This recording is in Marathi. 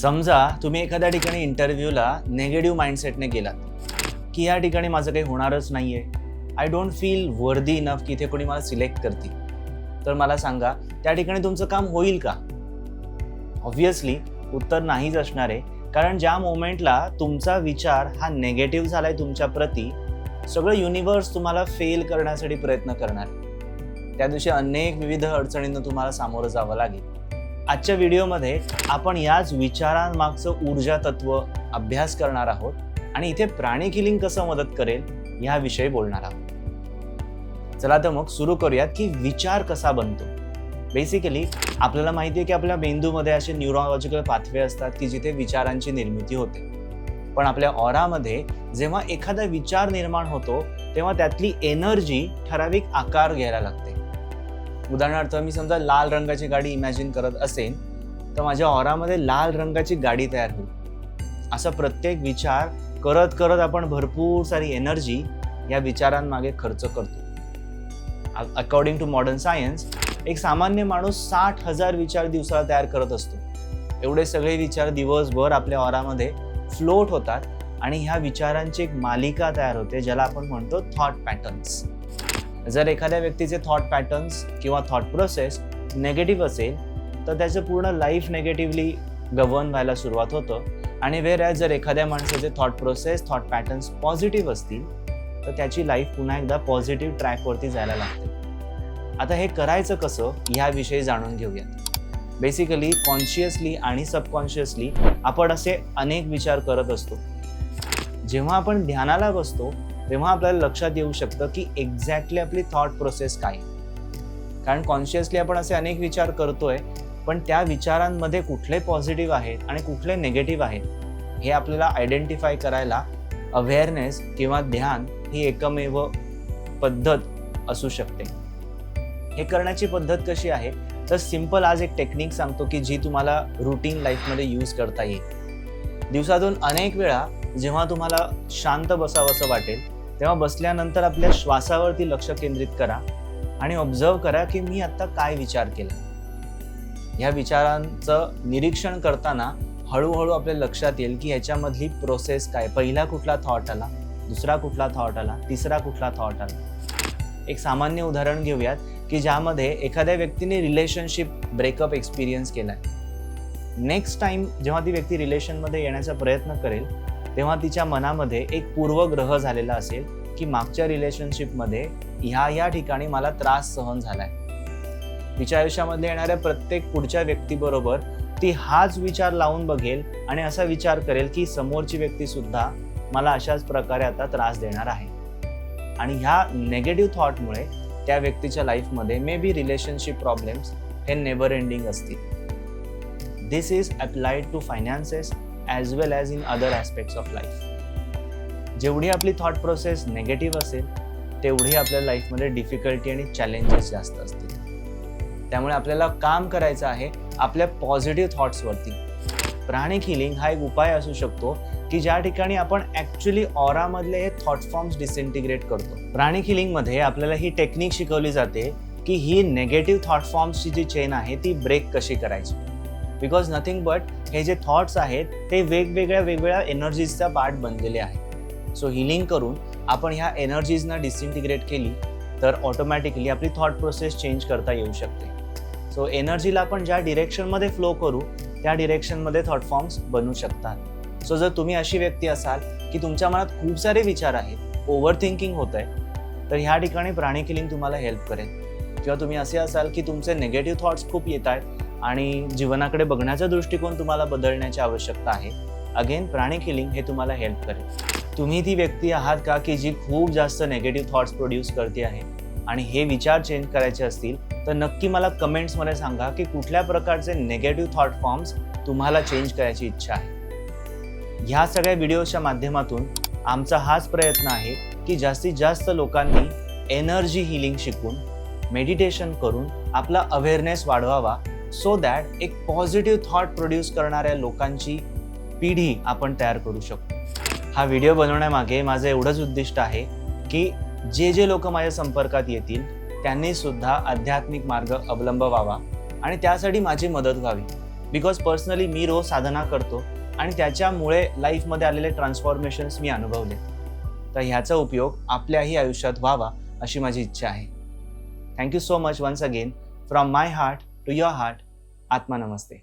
समजा तुम्ही एखाद्या ठिकाणी इंटरव्ह्यूला नेगेटिव्ह माइंडसेटने गेलात की या ठिकाणी माझं काही होणारच नाही आहे I don't feel worthy enough की इथे कोणी मला सिलेक्ट करतील. तर मला सांगा त्या ठिकाणी तुमचं काम होईल का? ऑब्व्हियसली उत्तर नाहीच असणार आहे कारण ज्या मोमेंटला तुमचा विचार हा नेगेटिव्ह झालाय तुमच्या प्रती सगळं युनिवर्स तुम्हाला फेल करण्यासाठी प्रयत्न करणार. त्या दिवशी अनेक विविध अडचणींना तुम्हाला सामोरं जावं लागेल. आजच्या व्हिडिओमध्ये आपण याच विचारांमागचं ऊर्जा तत्व अभ्यास करणार आहोत आणि इथे प्राणी किलिंग कसं मदत करेल याविषयी बोलणार आहोत. चला तर मग सुरू करूयात की विचार कसा बनतो. बेसिकली आपल्याला माहिती आहे की आपल्या मेंदूमध्ये असे न्यूरोलॉजिकल पाथवे असतात की जिथे विचारांची निर्मिती होते. पण आपल्या ऑरामध्ये जेव्हा एखादा विचार निर्माण होतो तेव्हा त्यातली एनर्जी ठराविक आकार घ्यायला लागते. उदाहरणार्थ मी समजा लाल रंगाची गाडी इमॅजिन करत असेल तर माझ्या ऑरामध्ये लाल रंगाची गाडी तयार होईल. असा प्रत्येक विचार करत करत आपण भरपूर सारी एनर्जी या विचारांमागे खर्च करतो. अकॉर्डिंग टू मॉडर्न सायन्स एक सामान्य माणूस साठ हजार विचार दिवसाला तयार करत असतो. एवढे सगळे विचार दिवसभर आपल्या ऑरामध्ये फ्लोट होतात आणि ह्या विचारांची एक मालिका तयार होते ज्याला आपण म्हणतो थॉट पॅटर्न्स जर एखाद्या व्यक्तीचे थॉट पॅटर्न्स किंवा थॉट प्रोसेस नेगेटिव्ह असेल तर त्याचं पूर्ण लाईफ नेगेटिव्हली गव्हर्न व्हायला सुरुवात होतं. आणि वेर जर एखाद्या माणसाचे thought process thought patterns positive असतील तर त्याची लाईफ पुन्हा एकदा पॉझिटिव्ह ट्रॅकवरती जायला लागते. आता हे करायचं कसं ह्याविषयी जाणून घेऊयात. बेसिकली कॉन्शियसली आणि सबकॉन्शियसली आपण असे अनेक विचार करत असतो. जेव्हा आपण ध्यानाला बसतो तेव्हा आपल्याला लक्षात येऊ शकतं की एक्झॅक्टली आपली थॉट प्रोसेस काय आहे. कारण कॉन्शियसली आपण असे अनेक विचार करतोय पण त्या विचारांमध्ये कुठले पॉझिटिव्ह आहेत आणि कुठले निगेटिव्ह आहेत हे आपल्याला आयडेंटिफाय करायला अवेअरनेस किंवा ध्यान ही एकमेव पद्धत असू शकते. हे करण्याची पद्धत कशी आहे? तर सिंपल आज एक टेक्निक सांगतो की जी तुम्हाला रुटीन लाईफमध्ये यूज करता येईल. दिवसातून अनेक वेळा जेव्हा तुम्हाला शांत बसावंसं वाटेल तेव्हा बसल्यानंतर आपल्या श्वासावरती लक्ष केंद्रित करा आणि ऑब्झर्व करा की मी आत्ता काय विचार केला. ह्या विचारांचं निरीक्षण करताना हळूहळू आपल्या लक्षात येईल की ह्याच्यामधली प्रोसेस काय. पहिला कुठला थॉट आला दुसरा कुठला थॉट आला तिसरा कुठला थॉट आला. एक सामान्य उदाहरण घेऊयात की ज्यामध्ये एखाद्या व्यक्तीने रिलेशनशिप ब्रेकअप एक्सपिरियन्स केलाय. नेक्स्ट टाइम जेव्हा ती व्यक्ती रिलेशनमध्ये येण्याचा प्रयत्न करेल तेव्हा तिच्या मनामध्ये एक पूर्वग्रह झालेला असेल की मागच्या रिलेशनशिपमध्ये ह्या या ठिकाणी मला त्रास सहन झालाय. तिच्या आयुष्यामध्ये येणाऱ्या प्रत्येक पुढच्या व्यक्तीबरोबर ती हाच विचार लावून बघेल आणि असा विचार करेल की समोरची व्यक्ती सुद्धा मला अशाच प्रकारे आता त्रास देणार आहे. आणि ह्या नेगेटिव्ह थॉटमुळे त्या व्यक्तीच्या लाईफमध्ये मे बी रिलेशनशिप प्रॉब्लेम्स हे नेवर एंडिंग असतील. This is applied to finances as well as in other aspects of life जेवढी आपली थॉट प्रोसेस नेगेटिव्ह असेल तेवढी आपल्या लाईफमध्ये डिफिकल्टी आणि चॅलेंजेस जास्त असतील. त्यामुळे आपल्याला काम करायचं आहे आपल्या पॉझिटिव्ह थॉट्सवरती प्राणिक हिलिंग हा एक उपाय असू शकतो की ज्या ठिकाणी आपण ॲक्च्युली ऑरामधले हे थॉट फॉर्म्स डिसइंटिग्रेट करतो. प्राणिक हिलिंगमध्ये आपल्याला ही टेक्निक शिकवली जाते की ही नेगेटिव्ह थॉट फॉर्म्सची जी चेन आहे ती ब्रेक कशी करायची? बिकॉज नथिंग बट हे जे थॉट्स आहेत ते वेगवेगळ्या वेगवेगळ्या एनर्जीजचा पार्ट बनलेले आहेत. सो हिलिंग करून आपण ह्या एनर्जीजना डिसइंटिग्रेट केली तर ऑटोमॅटिकली आपली थॉट प्रोसेस चेंज करता येऊ शकते. सो एनर्जीला आपण ज्या डिरेक्शनमध्ये फ्लो करू त्या डिरेक्शनमध्ये थॉट फॉर्म्स बनू शकतात. सो जर तुम्ही अशी व्यक्ती असाल की तुमच्या मनात खूप सारे विचार आहेत ओव्हर थिंकिंग होत आहे तर ह्या ठिकाणी प्राणी किलिंग तुम्हाला हेल्प करेल. किंवा तुम्ही असे असाल की तुमचे निगेटिव्ह थॉट्स खूप येत आहेत आणि जीवनाकडे बघण्याचा दृष्टिकोन तुम्हाला बदलण्याची आवश्यकता आहे. अगेन प्राणी किलिंग हे तुम्हाला हेल्प करेल. तुम्ही ती व्यक्ती आहात का की जी खूप जास्त नेगेटिव्ह थॉट्स प्रोड्यूस करते आहे? आणि हे विचार चेंज करायचे असतील तर नक्की मला कमेंट्समध्ये सांगा की कुठल्या प्रकारचे नेगेटिव्ह थॉट फॉर्म्स तुम्हाला चेंज करायची इच्छा आहे. ह्या सगळ्या व्हिडिओच्या माध्यमातून आमचा हाच प्रयत्न आहे की जास्तीत जास्त लोकांनी एनर्जी हिलिंग शिकून मेडिटेशन करून आपला अवेअरनेस वाढवावा सो दॅट एक पॉझिटिव्ह थॉट प्रोड्यूस करणाऱ्या लोकांची पिढी आपण तयार करू शकतो. हा व्हिडिओ बनवण्यामागे माझं एवढंच उद्दिष्ट आहे की जे जे लोक माझ्या संपर्कात येतील त्यांनी सुद्धा आध्यात्मिक मार्ग अवलंबवावा आणि त्यासाठी माझी मदत व्हावी. बिकॉज पर्सनली मी रोज साधना करतो आणि त्याच्यामुळे लाईफमध्ये आलेले ट्रान्सफॉर्मेशन्स मी अनुभवले. तर ह्याचा उपयोग आपल्याही आयुष्यात व्हावा अशी माझी इच्छा आहे. Thank you so much once again from my heart to your heart ఆత్మ నమస్తే.